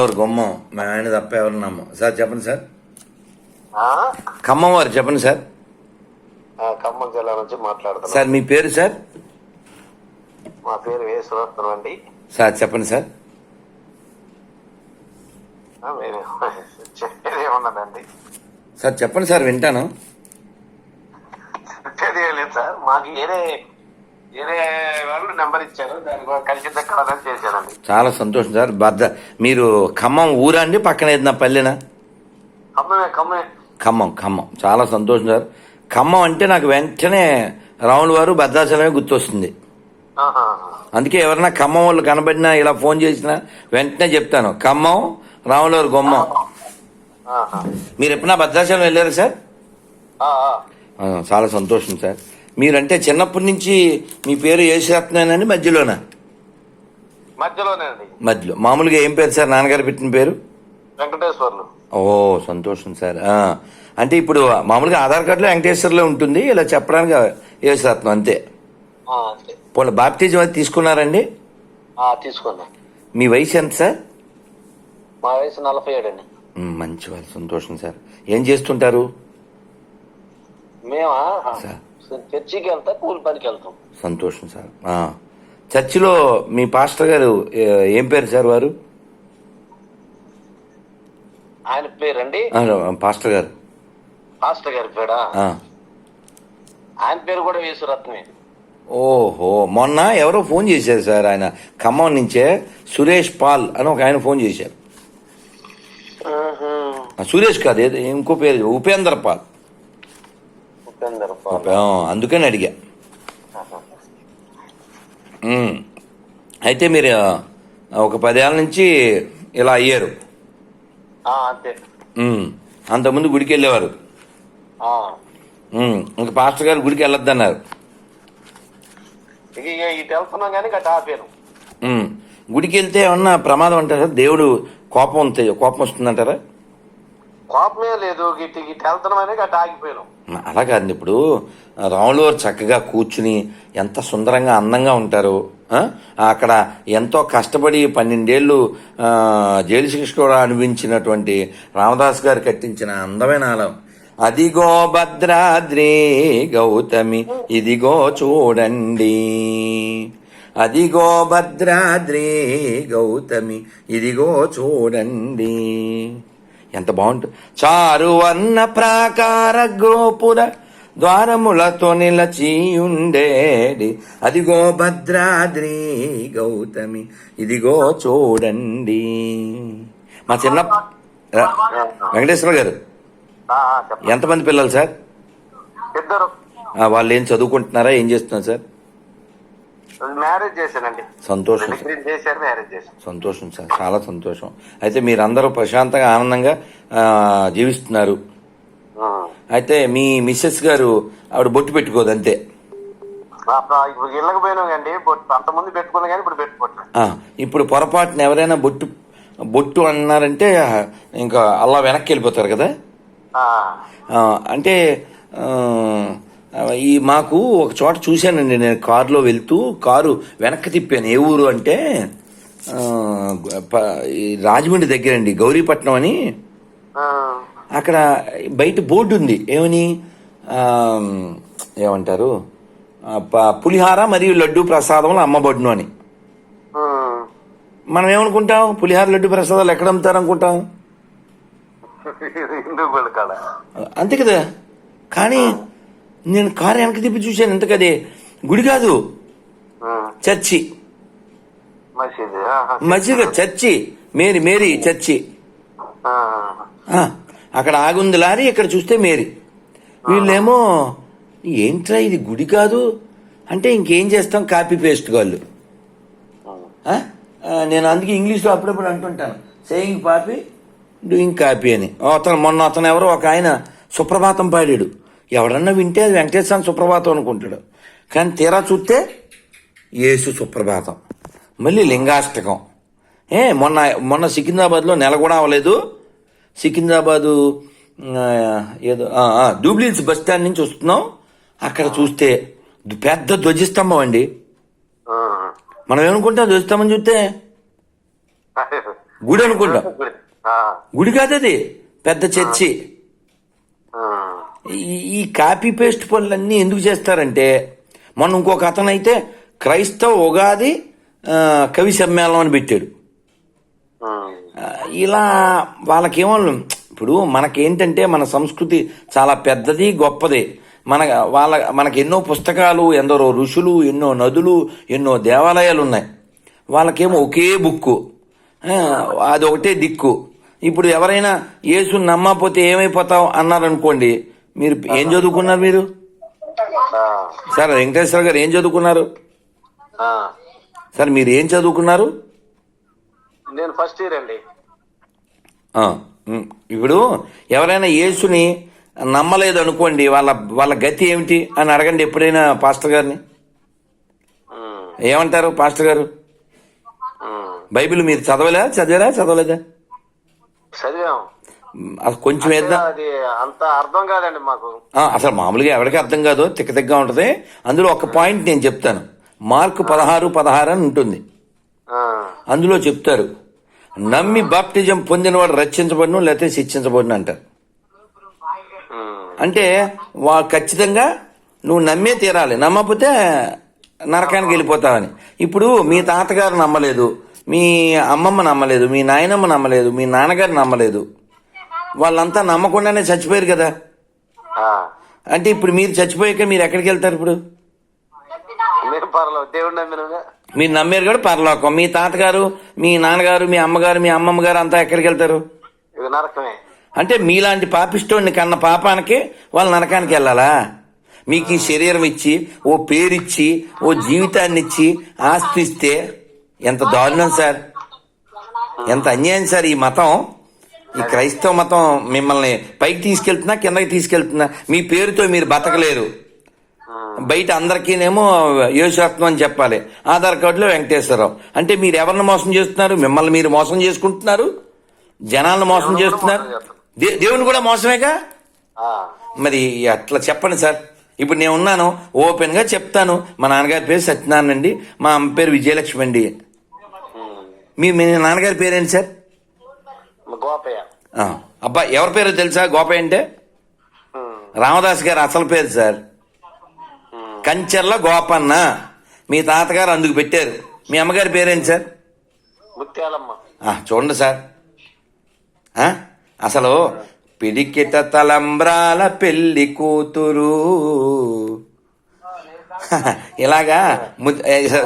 రాములవారి గుమ్మం. మా ఆయన తప్ప ఎవరు నమ్మం సార్ చెప్పండి సార్? ఖమ్మం వారు చెప్పండి సార్. ఖమ్మం జిల్లా నుంచి మాట్లాడుతున్నాను సార్ మీ పేరు సార్? మా పేరు వేసురత్నం అండి. సార్ చెప్పండి సార్. ఆ, మీరు చెప్పేది ఏమన్నదండి సార్ చెప్పండి సార్ వింటాను. చెప్పేది ఏం లేదు సార్. మాకు వేరే చాలా సంతోషం సార్. భద్ర మీరు ఖమ్మం ఊరా అండి పక్కన ఏదైనా పల్లెనా? ఖమ్మం ఖమ్మం. చాలా సంతోషం సార్. ఖమ్మం అంటే నాకు వెంటనే రాముల వారు భద్రాచలమే గుర్తొస్తుంది. అందుకే ఎవరైనా ఖమ్మం వాళ్ళు కనబడినా ఇలా ఫోన్ చేసినా వెంటనే చెప్తాను. ఖమ్మం రాముల వారి గుమ్మం. మీరు ఎప్పుడన్నా భద్రాచలం వెళ్ళారు సార్? చాలా సంతోషం సార్. మీరంటే చిన్నప్పటి నుంచి మీ పేరు యేసురత్నేనండి మధ్యలోనా? మధ్యలోనే అండి మధ్యలో. మామూలుగా ఏం పేరు సార్? నాన్నగారు పెట్టిన పేరు? వెంకటేశ్వర్లు. ఓ సంతోషం సార్. అంటే ఇప్పుడు మామూలుగా ఆధార్ కార్డులో వెంకటేశ్వర్లో ఉంటుంది ఇలా చెప్పడానికి యేసురత్నం అంతే. పోనీ బాప్టిజం అది తీసుకున్నారండి? తీసుకున్నా. మీ వయసు ఎంత సార్? మా వయసు నలభై ఏడు అండి మంచి వాళ్ళు సంతోషం సార్. ఏం చేస్తుంటారు? మేమా? చర్చికి వెళ్తా కూలి పనికి వెళ్తాం. సంతోషం సార్. చర్చిలో మీ పాస్టర్ గారు ఏ- పేరు సార్ వారు? ఆయన పేరండి? పాస్టర్ గారు. పాస్టర్ గారి పేడా ఆ. ఆయన పేరు కూడా వేసురత్నమే ఓహో. మొన్న ఎవరో ఫోన్ చేశారు సార్ ఆయన. ఖమ్మం నుంచే సురేష్ పాల్ అని ఒక ఆయన ఫోన్ చేశారు. సురేష్ కాదు ఏదో ఇంకో పేరు ఉపేంద్ర పాల్. అందుకని అడిగా. అయితే మీరు ఒక పదేళ్ళ నుంచి ఇలా అయ్యారు. అంతకుముందు గుడికి వెళ్ళేవారు. ఇంకా పాస్టర్ గారు గుడికి వెళ్ళొద్దన్నారు. ఆపాను ఉమ్. గుడికి వెళ్తే ఏమన్నా ప్రమాదం అంటారా? దేవుడు కోపం కోపం వస్తుందంటారా? కోపమే లేదు గిట్టి గిట్టి వెళ్తున్నామని గట్ట ఆగిపోయాను. అలా కాదండి ఇప్పుడు రాములు వారు చక్కగా కూర్చుని ఎంత సుందరంగా అందంగా ఉంటారు అక్కడ ఎంతో కష్టపడి పన్నెండేళ్ళు జైలు శిక్ష కూడా అనుభవించినటువంటి రామదాస్ గారు కట్టించిన అందమైన ఆలయం. అదిగో భద్రాద్రి గౌతమి ఇదిగో చూడండి. అదిగో భద్రాద్రి గౌతమి ఇదిగో చూడండి. ఎంత బాగుంటుంది చారు వర్ణ ప్రాకార గోపుర ద్వారములతో నిలచి ఉండేది అదిగో భద్రాద్రి గౌతమి ఇదిగో చూడండి. మా చిన్న వెంకటేశ్వర గారు. ఎంతమంది పిల్లలు సార్? వాళ్ళు ఏం చదువుకుంటున్నారా ఏం చేస్తున్నారు సార్? మ్యారేజ్ చేశానండి. సంతోషం. చేశారు మ్యారేజ్ చేశాను సంతోషం సార్ చాలా సంతోషం. అయితే మీరందరూ ప్రశాంతంగా ఆనందంగా జీవిస్తున్నారు. అయితే మీ మిస్సెస్ గారు ఆవిడ బొట్టు పెట్టుకోదు అంతే. ఇప్పుడు ఇళ్ళకి పోయినాం కండి అంతమంది పెట్టుకున్నా కానీ ఇప్పుడు పెట్టుకోవట్లేదు. ఇప్పుడు పొరపాటున ఎవరైనా బొట్టు బొట్టు అన్నారంటే ఇంకా అలా వెనక్కి వెళ్ళిపోతారు కదా? అంటే ఈ మాకు ఒక చోట చూశానండి నేను కారులో వెళ్తూ కారు వెనక్కి తిప్పాను. ఏ ఊరు అంటే రాజమండ్రి దగ్గరండి గౌరీపట్నం అని. అక్కడ బయట బోర్డు ఉంది. ఏమని? ఏమంటారు? పులిహార మరియు లడ్డు ప్రసాదములు అమ్మబడును అని. మనం ఏమనుకుంటాం పులిహార లడ్డు ప్రసాదాలు ఎక్కడ అమ్ముతారు అనుకుంటాం అంతే కదా. కానీ నేను కారు వెనక్కి తిప్పి చూశాను ఎంతకదే గుడి కాదు. చర్చి. మసీదు చర్చి. Mary Mary church. అక్కడ ఆగుంది లారీ ఇక్కడ చూస్తే మేరీ. వీళ్ళేమో ఏంట్రా ఇది గుడి కాదు? అంటే ఇంకేం చేస్తాం? కాపీ పేస్ట్ వాళ్ళు నేను అందుకే ఇంగ్లీష్లో అప్పుడప్పుడు అంటుంటాను. సేయింగ్ పాపి డూయింగ్ కాపీ అని. అతను మొన్న అతను ఎవరో ఒక ఆయన సుప్రభాతం పాడాడు. ఎవడన్నా వింటే అది వెంకటేశ్వర సుప్రభాతం అనుకుంటాడు. కానీ తీరా చూస్తే యేసు సుప్రభాతం. మళ్ళీ లింగాష్టకం. ఏ మొన్న మొన్న సికింద్రాబాద్లో నెల కూడా అవ్వలేదు. సికింద్రాబాదు ఏదో డూబ్లీన్స్ బస్ స్టాండ్ నుంచి వస్తున్నాం. అక్కడ చూస్తే పెద్ద ధ్వజస్తంభం అండి. మనం ఏమనుకుంటాం? ధ్వజస్తంభం చూస్తే గుడి అనుకుంటాం. గుడి. ఆ, గుడి కాదు అది పెద్ద చర్చి. ఈ కాపీ పేస్ట్ పనులన్నీ ఎందుకు చేస్తారంటే మొన్న ఇంకొక అతను అయితే క్రైస్తవ ఉగాది కవి సమ్మేళనం అని పెట్టాడు. ఇలా వాళ్ళకేమో ఇప్పుడు మనకేంటంటే మన సంస్కృతి చాలా పెద్దది గొప్పది. మన వాళ్ళ మనకి ఎన్నో పుస్తకాలు ఎందరో ఋషులు ఎన్నో నదులు ఎన్నో దేవాలయాలు ఉన్నాయి వాళ్ళకేమో ఒకే బుక్కు. అది ఒకటే దిక్కు. ఇప్పుడు ఎవరైనా యేసు నమ్మకపోతే ఏమైపోతావు? అన్నారనుకోండి మీరు ఏం చదువుకున్నారు మీరు? సార్ వెంకటేశ్వర గారు ఏం చదువుకున్నారు. సార్ మీరు ఏం చదువుకున్నారు? నేను ఫస్ట్ ఇయర్ అండి. ఇప్పుడు ఎవరైనా యేసుని నమ్మలేదు అనుకోండి వాళ్ళ వాళ్ళ గతి ఏమిటి అని అడగండి ఎప్పుడైనా పాస్టర్ గారిని. ఏమంటారు పాస్టర్ గారు. బైబిల్ మీరు చదవలే చదివారా చదవలేదా? చదివాం. కొంచెం అది అంత అర్థం కాదండి మాకు. అసలు మామూలుగా ఎవరికి అర్థం కాదు తిక్క తిక్కగా ఉంటది. అందులో ఒక పాయింట్ నేను చెప్తాను. మార్కు పదహారు పదహారు అని ఉంటుంది. అందులో చెప్తారు నమ్మి బాప్టిజం పొందినవాడు రక్షించబడును లేకపోతే శిక్షించబడును అంటారు. అంటే వా ఖచ్చితంగా నువ్వు నమ్మే తీరాలి. నమ్మకపోతే నరకానికి వెళ్ళిపోతావని. ఇప్పుడు మీ తాతగారు నమ్మలేదు మీ అమ్మమ్మ నమ్మలేదు మీ నాయనమ్మ నమ్మలేదు మీ నాన్నగారు నమ్మలేదు. వాళ్ళంతా నమ్మకుండానే చచ్చిపోయారు కదా. అంటే ఇప్పుడు మీరు చచ్చిపోయాక మీరు ఎక్కడికి వెళ్తారు ఇప్పుడు? మీరు నమ్మారు కూడా పరలోకం. మీ తాతగారు మీ నాన్నగారు మీ అమ్మగారు మీ అమ్మమ్మ గారు అంతా ఎక్కడికి వెళ్తారు? అంటే మీలాంటి పాపిస్తోడిని కన్న పాపానికి వాళ్ళు నరకానికి వెళ్ళాలా? మీకు ఈ శరీరం ఇచ్చి ఓ పేరిచ్చి ఓ జీవితాన్ని ఇచ్చి ఆస్తి ఇస్తే ఎంత దారుణం సార్. ఎంత అన్యాయం సార్ ఈ మతం. ఈ క్రైస్తవ మతం మిమ్మల్ని పైకి తీసుకెళ్తున్నా కిందకి తీసుకెళ్తున్నా మీ పేరుతో మీరు బతకలేరు. బయట అందరికీనేమో యేసురత్నం అని చెప్పాలి. ఆధార్ కార్డులో వెంకటేశ్వరరావు. అంటే మీరు ఎవరిని మోసం చేస్తున్నారు? మిమ్మల్ని మీరు మోసం చేసుకుంటున్నారు? జనాలను మోసం చేస్తున్నారు? దేవుని కూడా మోసమేగా? మరి అట్లా చెప్పండి సార్. ఇప్పుడు నేను ఉన్నాను ఓపెన్గా చెప్తాను. మా నాన్నగారి పేరు సత్యనారాయణ అండి. మా అమ్మ పేరు విజయలక్ష్మి అండి. మీ నాన్నగారి పేరేంటి సార్? గోపయ్య. అబ్బా ఎవరి పేరు తెలుసా గోపయ్య అంటే? రామదాస్ గారు అసలు పేరు సార్. కంచెర్ల గోపన్న. మీ తాతగారు అందుకు పెట్టారు. మీ అమ్మగారి పేరేంటి సార్? చూడండి సార్? అసలు పిడికిట తలంబ్రాల పెళ్ళి కూతురు. ఇలాగా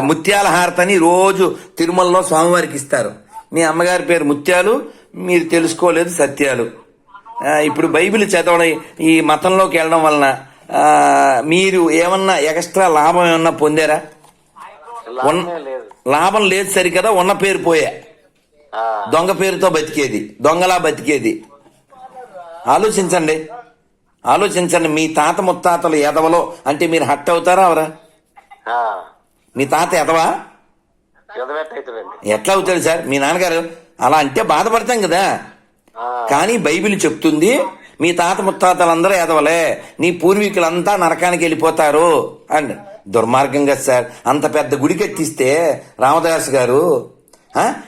ముత్యాల హారతని రోజు తిరుమలలో స్వామివారికి ఇస్తారు. మీ అమ్మగారి పేరు ముత్యాలు మీరు తెలుసుకోలేదు సత్యాలు. ఇప్పుడు బైబిల్ చదవడం ఈ మతంలోకి వెళ్ళడం వలన మీరు ఏమన్నా ఎక్స్ట్రా లాభం ఏమన్నా పొందారా? లేదు. లాభం లేదు సరికదా ఉన్న పేరు పోయా. దొంగ పేరుతో బతికేది దొంగలా బతికేది. ఆలోచించండి. ఆలోచించండి మీ తాత ముత్తాతలు ఎదవలో అంటే మీరు హట్ అవుతారా అవరా. మీ తాత ఎదవా? ఎట్లా అవుతాడు సార్? మీ నాన్నగారు? అలా అంటే బాధపడతాం కదా. కానీ బైబిల్ చెప్తుంది మీ తాత ముత్తాతలందరూ ఎదవలే నీ పూర్వీకులంతా నరకానికి వెళ్ళిపోతారు అండ్ దుర్మార్గం కదా సార్ అంత పెద్ద గుడి కట్టిస్తే రామదాస్ గారు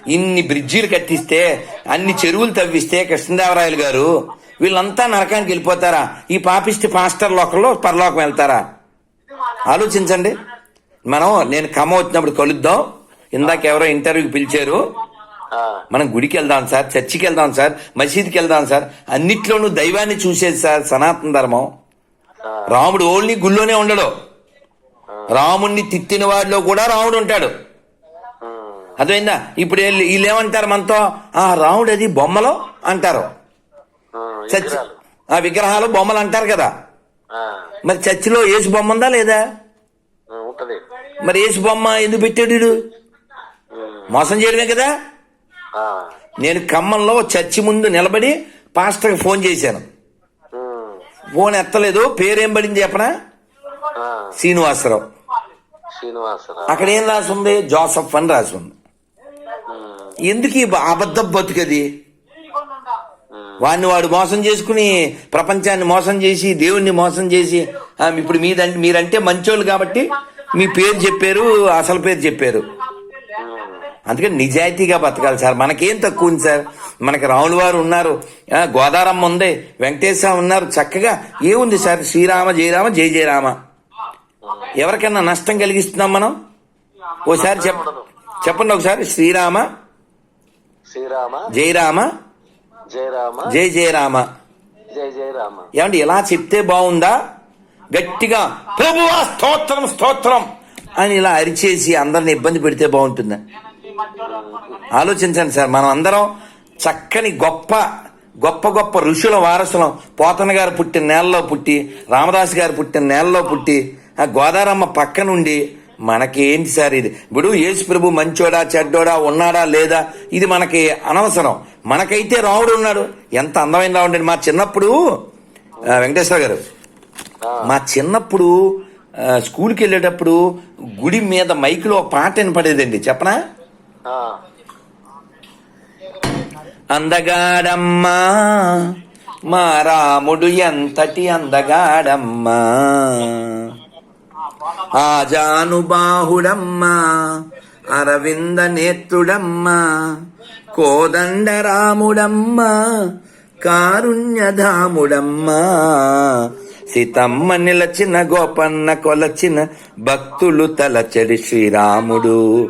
ఇన్ని బ్రిడ్జీలు కట్టిస్తే అన్ని చెరువులు తవ్విస్తే కృష్ణదేవరాయలు గారు వీళ్ళంతా నరకానికి వెళ్ళిపోతారా? ఈ పాపిష్టి పాస్టర్ లోకంలో పరలోకం వెళ్తారా? ఆలోచించండి. మనం నేను కమ్మ వచ్చినప్పుడు కలుద్దాం. ఇందాక ఎవరో ఇంటర్వ్యూకి పిలిచారు. మనం గుడికి వెళ్దాం సార్ చర్చికి వెళ్దాం సార్ మసీద్కి వెళ్దాం సార్ అన్నిట్లోనూ దైవాన్ని చూసేది సార్ సనాతన ధర్మం. రాముడు ఓన్లీ గుళ్ళోనే ఉండడు. రాముణ్ణి తిట్టిన వాడిలో కూడా రాముడు ఉంటాడు. అర్థమైందా? ఇప్పుడు వీళ్ళు ఏమంటారు మనతో? ఆ రాముడు అది బొమ్మలో అంటారు. చర్చి. ఆ విగ్రహాలు బొమ్మలు అంటారు కదా. మరి చర్చిలో ఏసు బొమ్మ ఉందా లేదా? మరి ఏసు బొమ్మ ఎందుకు పెట్టాడు మోసం చేయడమే కదా. నేను ఖమ్మంలో చర్చి ముందు నిలబడి పాస్టర్కి ఫోన్ చేశాను. ఫోన్ ఎత్తలేదు పేరేం పడింది చెప్పనా? శ్రీనివాసరావు. అక్కడ ఏం రాసి ఉంది జోసఫ్ అని రాసి ఉంది ఎందుకు ఈ అబద్ధ బతుకది? వాడిని వాడు మోసం చేసుకుని ప్రపంచాన్ని మోసం చేసి దేవుణ్ణి మోసం చేసి ఇప్పుడు మీదంటే మీరంటే మంచోళ్ళు కాబట్టి మీ పేరు చెప్పారు అసలు పేరు చెప్పారు. అందుకని నిజాయితీగా బతకాలి సార్. మనకేం తక్కువ ఉంది సార్? మనకి రాముల వారు ఉన్నారు. గోదారమ్మ ఉంది. వెంకటేశ్వర ఉన్నారు. చక్కగా ఏముంది సార్? శ్రీరామ జయరామ జయ జయరామ. ఎవరికైనా నష్టం కలిగిస్తున్నాం మనం? ఓసారి చెప్ చెప్పండి ఒకసారి. శ్రీరామ శ్రీరామ జయరామ జయరామ జయ జయరామ. జయ జయరామ. ఏమండి ఇలా చెప్తే బాగుందా? గట్టిగా ప్రభువా స్తోత్రం స్తోత్రం అని ఇలా అరిచేసి అందరిని ఇబ్బంది పెడితే బాగుంటుందా? ఆలోచించండి సార్ మనం అందరం చక్కని గొప్ప గొప్ప గొప్ప ఋషుల వారసులం. పోతన గారు పుట్టిన నేలలో పుట్టి రామదాస్ గారు పుట్టిన నేలలో పుట్టి ఆ గోదారమ్మ పక్క నుండి మనకేంటి సార్ ఇది? ఇప్పుడు యేసు ప్రభు మంచోడా చెడ్డోడా ఉన్నాడా లేదా? ఇది మనకి అనవసరం. మనకైతే రాముడు ఉన్నాడు. ఎంత అందమైన రాముడు మా చిన్నప్పుడు వెంకటేశ్వర గారు మా చిన్నప్పుడు స్కూల్కి వెళ్ళేటప్పుడు గుడి మీద మైక్లో పాట వినపడేదండి. చెప్పనా? అందగాడమ్మా మా రాముడు ఎంతటి అందగాడమ్మా. ఆజానుబాహుడమ్మా అరవింద నేత్రుడమ్మా కోదండ రాముడమ్మా కారుణ్యధాముడమ్మా. సీతమ్మ నిలచిన గోపన్న కొలచిన భక్తులు తలచడి శ్రీరాముడు.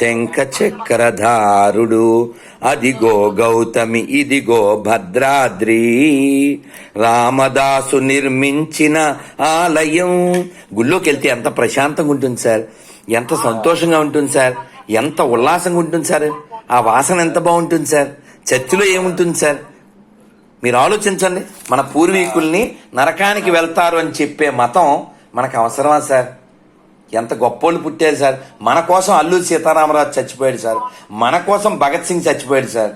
శంఖ చక్రధారుడు. అదిగో గౌతమి ఇదిగో భద్రాద్రి. రామదాసు నిర్మించిన ఆలయం. గుళ్ళోకి వెళ్తే ఎంత ప్రశాంతంగా ఉంటుంది సార్. ఎంత సంతోషంగా ఉంటుంది సార్. ఎంత ఉల్లాసంగా ఉంటుంది సార్. ఆ వాసన ఎంత బాగుంటుంది సార్. చర్చిలో ఏముంటుంది సార్? మీరు ఆలోచించండి. మన పూర్వీకుల్ని నరకానికి వెళ్తారు అని చెప్పే మతం మనకు అవసరమా సార్? ఎంత గొప్పోళ్ళు పుట్టారు సార్? మన కోసం అల్లూరి సీతారామరాజు చచ్చిపోయాడు సార్. మన కోసం భగత్ సింగ్ చచ్చిపోయాడు సార్.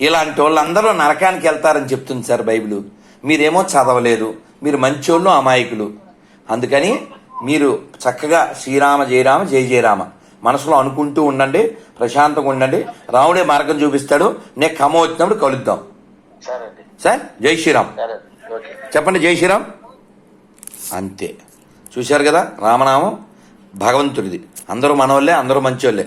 ఇలాంటి వాళ్ళందరూ నరకానికి వెళ్తారని చెప్తుంది సార్ బైబిల్. మీరేమో చదవలేదు. మీరు మంచోళ్ళు అమాయకులు. అందుకని మీరు చక్కగా శ్రీరామ జయరామ జయ జయరామ మనసులో అనుకుంటూ ఉండండి ప్రశాంతంగా ఉండండి. రాముడే మార్గం చూపిస్తాడు. నేను కమ్మ వచ్చినప్పుడు కలుద్దాం. సరే అండి సార్ జై శ్రీరామ్. చెప్పండి జై శ్రీరామ్. అంతే. చూశారు కదా? రామనామం. భగవంతుడిది అందరూ మనోళ్ళే అందరూ మంచోళ్ళే